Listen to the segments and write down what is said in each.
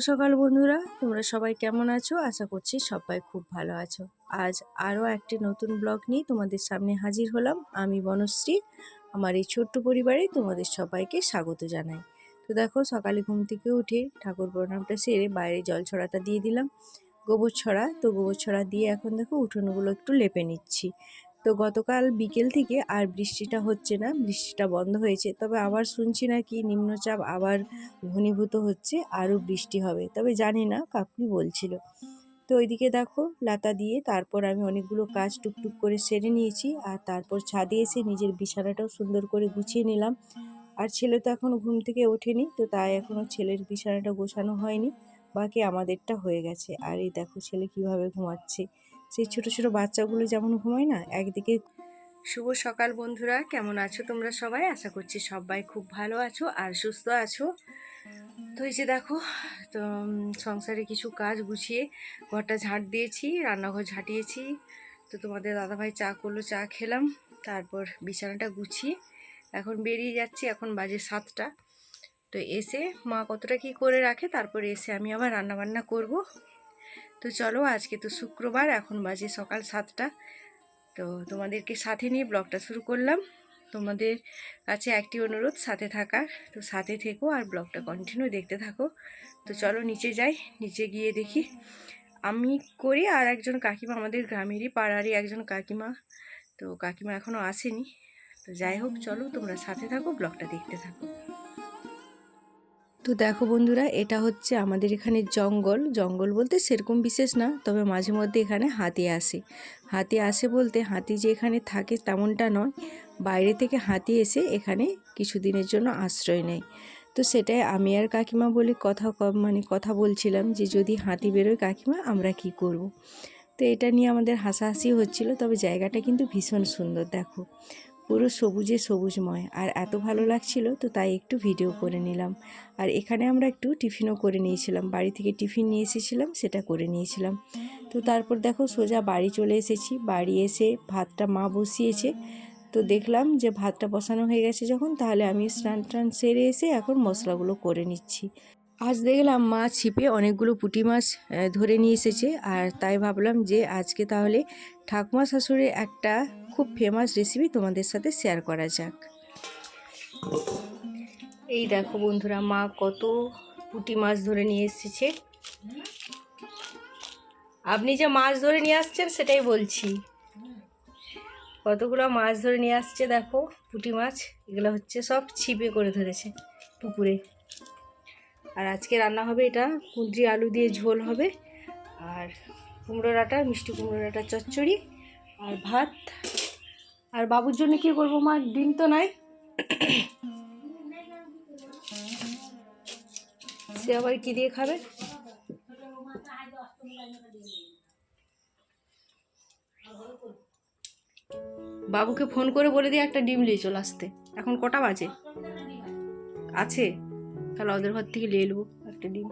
সকাল বন্ধুরা। তোমরা সবাই কেমন আছো? আশা করছি সবাই খুব ভালো আছো। আজ আরও একটি নতুন ব্লগ নিয়ে তোমাদের সামনে হাজির হলাম। আমি বনশ্রী, আমার এই ছোট্ট পরিবারে তোমাদের সবাইকে স্বাগত জানাই। তো দেখো, সকালে ঘুম থেকে উঠে ঠাকুর প্রণামটা সেরে বাইরে জল ছড়াটা দিয়ে দিলাম। গোবর ছড়া, তো গোবর ছড়া দিয়ে এখন দেখো উঠোনগুলো একটু লেপে নিচ্ছি। তো গতকাল বিকেল থেকে আর বৃষ্টিটা হচ্ছে না, বৃষ্টিটা বন্ধ হয়েছে। তবে আবার শুনছি নাকি নিম্নচাপ আবার ঘনীভূত হচ্ছে, আরও বৃষ্টি হবে। তবে জানি না কাকুই বলছিল। তো ওইদিকে দেখো, লাতা দিয়ে তারপর আমি অনেকগুলো কাজ টুকটুক করে সেরে নিয়েছি আর তারপর ছাদে এসে নিজের বিছানাটাও সুন্দর করে গুছিয়ে নিলাম। আর ছেলে তো এখনও ঘুম থেকে ওঠেনি, তো তাই এখনও ছেলের বিছানাটা গোছানো হয়নি, বাকি আমাদেরটা হয়ে গেছে। আর এই দেখো ছেলে কীভাবে ঘুমাচ্ছে। সেই ছোট ছোট বাচ্চাগুলো যেমন ঘুমায় না, একদিকে শুভ সকাল বন্ধুরা, কেমন আছো তোমরা সবাই? আশা করছি সবাই খুব ভালো আছো আর সুস্থ আছো। তো এই যে দেখো, তো সংসারে কিছু কাজ গুছিয়ে ঘরটা ঝাঁট দিয়েছি, রান্নাঘর ঝাঁটিয়েছি। তো তোমাদের দাদাভাই চা করল, চা খেলাম, তারপর বিছানাটা গুছিয়ে এখন বেরিয়ে যাচ্ছি, এখন বাজে সাতটা। তো এসে মা কতটা কি করে রাখে, তারপর এসে আমি আবার রান্না বান্না করব। তো চলো আজকে তো শুক্রবার, এখন বাজে সকাল সাতটা। তো তোমাদেরকে সাথে নিয়ে ব্লগটা শুরু করলাম। তোমাদের কাছে একটি অনুরোধ, সাথে থাকার। তো সাথে থেকো আর ব্লগটা কন্টিনিউ দেখতে থাকো। তো চলো নিচে যাই, নিচে গিয়ে দেখি। আমি করি আর একজন কাকিমা আমাদের গ্রামেরই পাড়ারই একজন কাকিমা। তো কাকিমা এখনও আসেনি। তো যাই হোক, চলো তোমরা সাথে থাকো, ব্লগটা দেখতে থাকো। তো দেখো বন্ধুরা, এটা হচ্ছে আমাদের এখানে জঙ্গল। জঙ্গল বলতে সেরকম বিশেষ না, তবে মাঝে মধ্যে এখানে হাতি আসে। হাতি আসে বলতে হাতি যে এখানে থাকে তেমনটা নয়। বাইরে থেকে হাতি এসে এখানে কিছুদিনের জন্য আশ্রয় নেয়। তো সেটাই আমি আর কাকিমা বলে কথা মানে কথা বলছিলাম যে যদি হাতি বেরোয় কাকিমা, আমরা কি করব। তো এটা নিয়ে আমাদের হাসাহাসি হচ্ছিল, তবে জায়গাটা কিন্তু ভীষণ সুন্দর, দেখো। পুরো সবুজে সবুজময়। আর এত ভালো লাগছিল তো তাই একটু ভিডিও করে নিলাম। আর এখানে আমরা একটু টিফিনও করে নিয়েছিলাম। বাড়ি থেকে টিফিন নিয়ে এসেছিলাম, সেটা করে নিয়েছিলাম। তো তারপর দেখো সোজা বাড়ি চলে এসেছি। বাড়ি এসে ভাতটা মা বসিয়েছে। তো দেখলাম যে ভাতটা বসানো হয়ে গেছে যখন, তাহলে আমি স্নান টান সেরে এসে এখন মশলাগুলো করে নিচ্ছি। আজ দেখলাম মা ছিপে অনেকগুলো পুঁটি মাছ ধরে নিয়ে এসেছে। আর তাই ভাবলাম যে আজকে তাহলে ঠাকুমা শাশুড়ির একটা খুব ফেমাস রেসিপি তোমাদের সাথে শেয়ার করা যাক। এই দেখো বন্ধুরা, মা কত পুঁটি মাছ ধরে নিয়ে এসেছে। আপনি যে মাছ ধরে নিয়ে আসছেন সেটাই বলছি। কতগুলো মাছ ধরে নিয়ে আসছে দেখো, পুটি মাছ, এগুলো হচ্ছে সব ছিপে করে ধরেছে পুকুরে। আর আজকে রান্না হবে এটা, কুঁদরি আলু দিয়ে ঝোল হবে, আর কুমড়ো ডাঁটা মিষ্টি কুমড়ো ডাঁটা চচ্চড়ি, আর ভাত। আর বাবুর জন্য কি করব, মা? ডিম তো নাই। সে আবার কি দিয়ে খাবে? বাবুকে ফোন করে বলে দিয়ে একটা ডিম নিয়ে চলে আসতে। এখন কটা বাজে? আছে। তাহলে ওদের ঘর থেকে নিয়ে নেব একটা ডিম।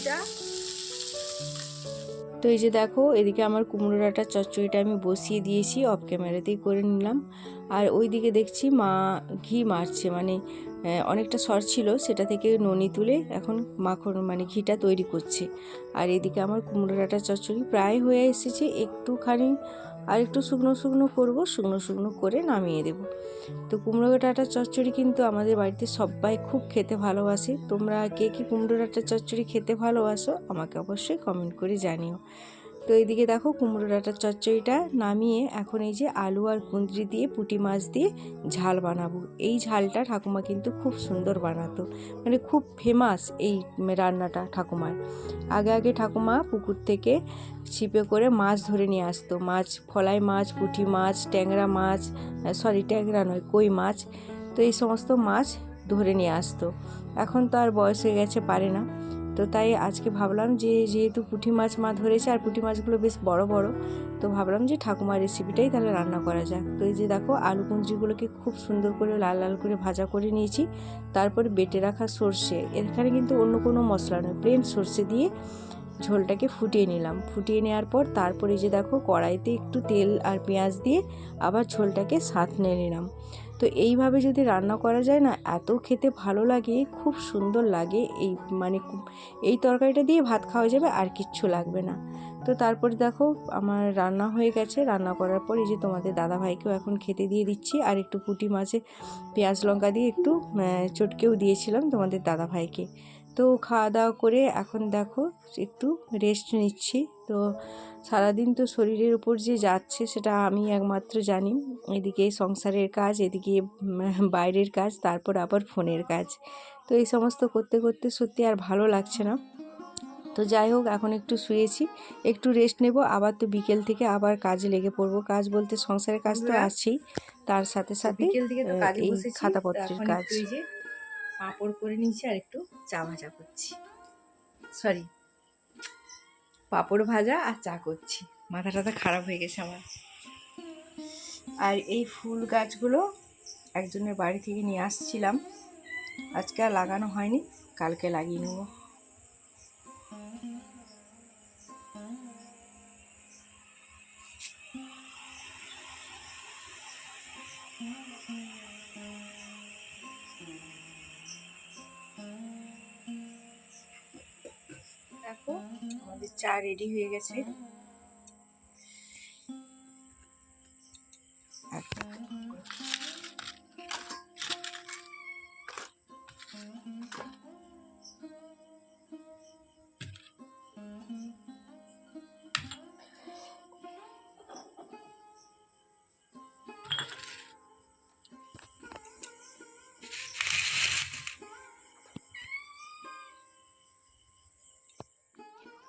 এটা তো এই যে দেখো, এদিকে আমার কুমড়ো ডাঁটার চচ্চড়িটা আমি বসিয়ে দিয়েছি অফ ক্যামেরাতেই করে নিলাম। আর ওই দিকে দেখছি মা, ঘি মারছে মানে অনেকটা সর ছিল, সেটা থেকে ননি তুলে এখন মাখন মানে ঘিটা তৈরি করছে। আর এদিকে আমার কুমড়ো ডাঁটার চচ্চড়ি প্রায় হয়ে এসেছে, একটুখানি আর একটু শুকনো শুকনো করব, শুকনো শুকনো করে নামিয়ে দেব। তো কুমড়ো ডাঁটার চচ্চড়ি কিন্তু আমাদের বাড়িতে সবাই খুব খেতে ভালোবাসে। তোমরা কে কী কুমড়ো ডাঁটার চচ্চড়ি খেতে ভালোবাসো আমাকে অবশ্যই কমেন্ট করে জানিও। তো এইদিকে দেখো কুমড়ো ডাঁটার চচ্চড়িটা নামিয়ে এখন এই যে আলু আর কুঁদরি দিয়ে, পুঁটি মাছ দিয়ে ঝাল বানাবো। এই ঝালটা ঠাকুমা কিন্তু খুব সুন্দর বানাতো। মানে খুব ফেমাস এই রান্নাটা ঠাকুমার। আগে আগে ঠাকুমা পুকুর থেকে ছিপে করে মাছ ধরে নিয়ে আসতো। মাছ ফলাই মাছ, পুঁটি মাছ, ট্যাংরা মাছ সরি ট্যাংরা নয়, কই মাছ, তো এই সমস্ত মাছ ধরে নিয়ে আসতো। এখন তো আর বয়স হয়ে গেছে, পারে না। তো তাই আজকে ভাবলাম যে যেহেতু পুঁটি মাছ মা ধরেছে আর পুঁটি মাছগুলো বেশ বড় বড়, তো ভাবলাম যে ঠাকুমার রেসিপিটাই তাহলে রান্না করা যাক। তো এই যে দেখো, আলু কুঞ্জিগুলোকে খুব সুন্দর করে লাল লাল করে ভাজা করে নিয়েছি, তারপরে বেটে রাখা সর্ষে। এখানে কিন্তু অন্য কোনো মশলা নয় প্লেন সর্ষে দিয়ে ঝোলটাকে ফুটিয়ে নিলাম। ফুটিয়ে নেওয়ার পর তারপরে যে দেখো, কড়াইতে একটু তেল আর পেঁয়াজ দিয়ে আবার ঝোলটাকে সাঁত নিয়ে নিলাম। তো এইভাবে যদি রান্না করা যায় না, এত খেতে ভালো লাগে, খুব সুন্দর লাগে, এই মানে এই তরকারিটা দিয়ে ভাত খাওয়া যাবে আর কিচ্ছু লাগবে না। তো তারপরে দেখো, আমার রান্না হয়ে গেছে, রান্না করার পর এই যে তোমাদের দাদা ভাইকেও এখন খেতে দিয়ে দিচ্ছি, আর একটু পুঁটি মাছে পেঁয়াজ লঙ্কা দিয়ে একটু চটকেও দিয়েছিলাম তোমাদের দাদা ভাইকে তো খাওয়া দাওয়া করে এখন দেখো একটু রেস্ট নিচ্ছি। তো সারাদিন তো শরীরের উপর যে যাচ্ছে সেটা আমি একমাত্র জানি। এদিকে সংসারের কাজ এদিকে বাইরের কাজ তারপর আবার ফোনের কাজ। তো এই সমস্ত করতে করতে সত্যি আর ভালো লাগছে না। তো যাই হোক এখন একটু শুয়েছি একটু রেস্ট নেব আবার তো বিকেল থেকে আবার কাজে লেগে পড়ব। কাজ বলতে সংসারের কাজ তো আছেই তার সাথে সাথে এই খাতাপত্রের কাজ। পাঁপড় করে নিয়েছি আর একটু চা ভাজা করছি। সরি পাঁপড় ভাজা আর চা করছি। মাথা টাথা খারাপ হয়ে গেছে আমার। আর এই ফুল গাছগুলো একজনের বাড়ি থেকে নিয়ে আসছিলাম। আজকে আর লাগানো হয়নি, কালকে লাগিয়ে নেব। দেখো আমাদের চা রেডি হয়ে গেছে।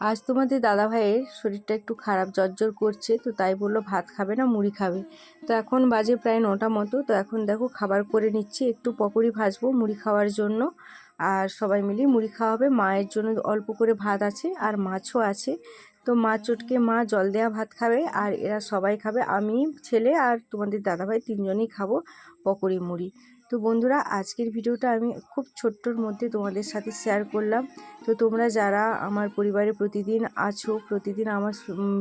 আজ তোমাদের দাদা ভাইয়ের শরীরটা একটু খারাপ জ্বর করছে, তো তাই বলল ভাত খাবে না, মুড়ি খাবে। তো এখন বাজে প্রায় নটা মতো, তো এখন দেখো খাবার করে নিচ্ছি, একটু পকোড়ি ভাজবো মুড়ি খাওয়ার জন্য। আর সবাই মিলে মুড়ি খাওয়া হবে মায়ের জন্য অল্প করে ভাত আছে আর মাছও আছে। তো মা চটকে মা জল দেওয়া ভাত খাবে আর এরা সবাই খাবে, আমি, ছেলে আর তোমাদের দাদাভাই তিনজনই খাব পকোড়ি, মুড়ি। তো বন্ধুরা, আজকের ভিডিওটা আমি খুব ছোট্টর মধ্যে তোমাদের সাথে শেয়ার করলাম। তো তোমরা যারা আমার পরিবারে প্রতিদিন আছো, প্রতিদিন আমার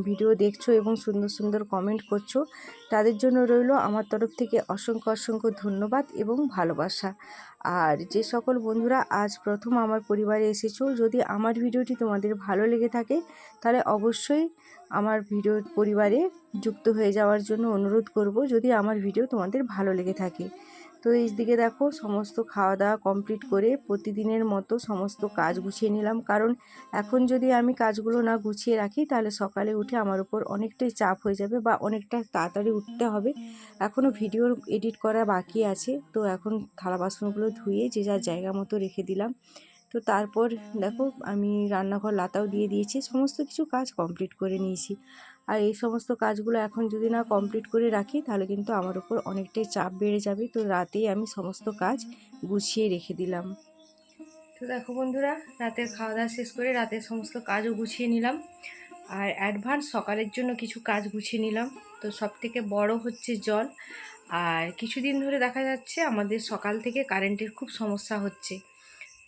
ভিডিও দেখছ এবং সুন্দর সুন্দর কমেন্ট করছ, তাদের জন্য রইল আমার তরফ থেকে অসংখ্য অসংখ্য ধন্যবাদ এবং ভালোবাসা। আর যে সকল বন্ধুরা আজ প্রথম আমার পরিবারে এসেছ, যদি আমার ভিডিওটি তোমাদের ভালো লেগে থাকে, তাহলে অবশ্যই আমার ভিডিও পরিবারে যুক্ত হয়ে যাওয়ার জন্য অনুরোধ করব, যদি আমার ভিডিও তোমাদের ভালো লেগে থাকে। তো এই দিকে দেখো সমস্ত খাওয়া দাওয়া কমপ্লিট করে প্রতিদিনের মতো সমস্ত কাজ গুছিয়ে নিলাম। কারণ এখন যদি আমি কাজগুলো না গুছিয়ে রাখি, তাহলে সকালে উঠে আমার উপর অনেকটাই চাপ হয়ে যাবে বা অনেকটা তাড়াতাড়ি উঠতে হবে। এখনও ভিডিও এডিট করা বাকি আছে। তো এখন থালা বাসনগুলো ধুয়ে যে যার জায়গা মতো রেখে দিলাম। তো তারপর দেখো আমি রান্নাঘর লাতাও দিয়ে দিয়েছি, সমস্ত কিছু কাজ কমপ্লিট করে নিয়েছি। আর এই সমস্ত কাজগুলো এখন যদি না কমপ্লিট করে রাখি, তাহলে কিন্তু আমার উপর অনেকটাই চাপ বেড়ে যাবে। তো রাতেই আমি সমস্ত কাজ গুছিয়ে রেখে দিলাম। তো দেখো বন্ধুরা, রাতের খাওয়া দাওয়া শেষ করে রাতের সমস্ত কাজও গুছিয়ে নিলাম। আর অ্যাডভান্স সকালের জন্য কিছু কাজ গুছিয়ে নিলাম। তো সব থেকে বড় হচ্ছে জল। আর কিছুদিন ধরে দেখা যাচ্ছে আমাদের সকাল থেকে কারেন্টের খুব সমস্যা হচ্ছে।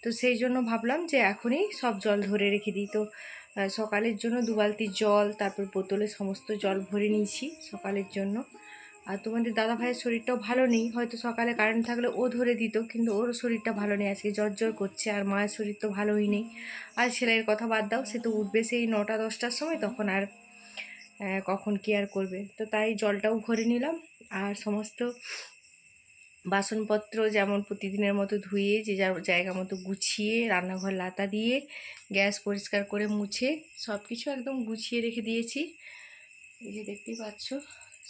তো সেই জন্য ভাবলাম যে এখনই সব জল ধরে রেখে দিই। তো সকালের জন্য দু বালতি জল, তারপর বোতলে সমস্ত জল ভরে নিয়েছি সকালের জন্য। আর তোমাদের দাদা ভাইয়ের শরীরটাও ভালো নেই, হয়তো সকালে কারেন্ট থাকলে ও ধরে দিত, কিন্তু ওর শরীরটা ভালো নেই, আজকে জ্বর জ্বর করছে আর মায়ের শরীর তো ভালোই নেই। আর সেলাইয়ের কথা বাদ দাও, সে তো উঠবে সেই নটা দশটার সময়, তখন আর কখন কি আর করবে। তো তাই জলটাও ভরে নিলাম, আর সমস্ত বাসনপত্র যেমন প্রতিদিনের মতো ধুয়ে, যে যার জায়গা মতো গুছিয়ে, রান্নাঘর লাতা দিয়ে, গ্যাস পরিষ্কার করে মুছে সব কিছু একদম গুছিয়ে রেখে দিয়েছি। এই যে দেখতেই পাচ্ছ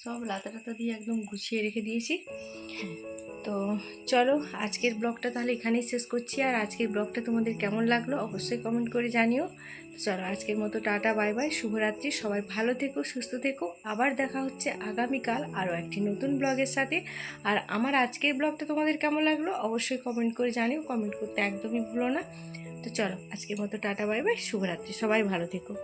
সব লাতা টাতা দিয়ে একদম গুছিয়ে রেখে দিয়েছি। তো চলো আজকের ব্লগটা তাহলে এখানেই শেষ করছি। আর আজকের ব্লগটা তোমাদের কেমন লাগল অবশ্যই কমেন্ট করে জানিও। তো চলো আজকের মতো টাটা বাই বাই শুভরাত্রি। সবাই ভালো থেকো সুস্থ থেকো। আবার দেখা হচ্ছে আগামীকাল আরও একটি নতুন ব্লগের সাথে। আর আমার আজকের ব্লগটা তোমাদের কেমন লাগল অবশ্যই কমেন্ট করে জানিও। কমেন্ট করতে একদমই ভুলো না। তো চলো আজকের মতো টাটা বাই বাই শুভরাত্রি। সবাই ভালো থেকো।